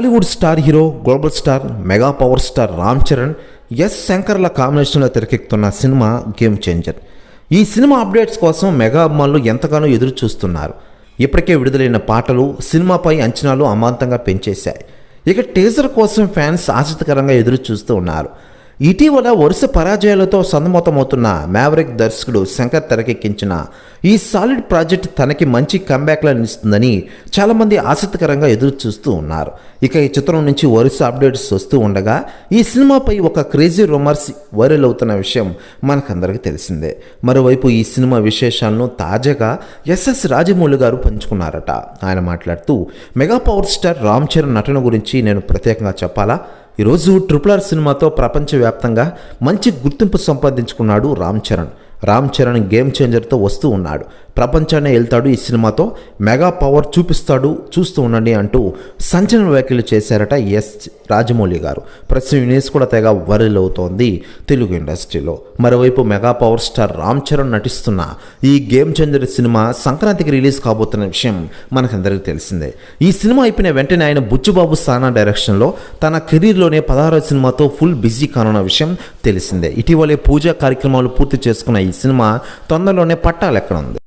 Bollywood star hero global star mega power star Ram Charan S శంకర్ల కాంబినేషన్లో తెరకెక్కుతున్న cinema game changer ఈ cinema updates కోసం mega అభిమానులు ఎంతగానో ఎదురు చూస్తున్నారు. ఇప్పటికే విడుదలైన పాటలు సినిమాపై అంచనాలు అమాంతంగా పెంచేశాయి. ఇక టీజర్ కోసం ఫ్యాన్స్ ఆసక్తికరంగా ఎదురు చూస్తూ ఉన్నారు. ఇటీవల వరుస పరాజయాలతో సన్నమతమవుతున్న మ్యావరిక్ దర్శకుడు శంకర్ తెరకెక్కించిన ఈ సాలిడ్ ప్రాజెక్ట్ తనకి మంచి కంబ్యాక్లను ఇస్తుందని చాలామంది ఆసక్తికరంగా ఎదురు చూస్తూ ఉన్నారు. ఇక ఈ చిత్రం నుంచి వరుస అప్డేట్స్ వస్తూ ఉండగా ఈ సినిమాపై ఒక క్రేజీ రొమర్స్ వైరల్ అవుతున్న విషయం మనకందరికీ తెలిసిందే. మరోవైపు ఈ సినిమా విశేషాలను తాజాగా ఎస్ఎస్ రాజమౌళి గారు పంచుకున్నారట. ఆయన మాట్లాడుతూ mega power star Ram Charan నటన గురించి నేను ప్రత్యేకంగా చెప్పాలా? ఈరోజు ట్రిపుల్ ఆర్ సినిమాతో ప్రపంచవ్యాప్తంగా మంచి గుర్తింపు సంపాదించుకున్నాడు రామ్ చరణ్. రామ్ చరణ్ గేమ్ చేంజర్తో వస్తూ ఉన్నాడు. ప్రపంచాన్ని వెళ్తాడు ఈ సినిమాతో. మెగా పవర్ చూపిస్తాడు చూస్తూ ఉండండి అంటూ సంచలన వ్యాఖ్యలు చేశారట ఎస్ రాజమౌళి గారు. ప్రస్తుతం యూనిస్ కూడా తెగ వైరల్ అవుతోంది తెలుగు ఇండస్ట్రీలో. మరోవైపు mega power star Ram Charan నటిస్తున్న ఈ గేమ్ చేంజర్ సినిమా సంక్రాంతికి రిలీజ్ కాబోతున్న విషయం మనకందరికీ తెలిసిందే. ఈ సినిమా అయిపోయిన వెంటనే ఆయన బుచ్చుబాబు సానా డైరెక్షన్లో తన కెరీర్లోనే పదహారవ సినిమాతో ఫుల్ బిజీ కానున్న విషయం తెలిసిందే. ఇటీవలే పూజా కార్యక్రమాలు పూర్తి చేసుకున్న ఈ సినిమా తొందరలోనే పట్టాలెక్కనుంది.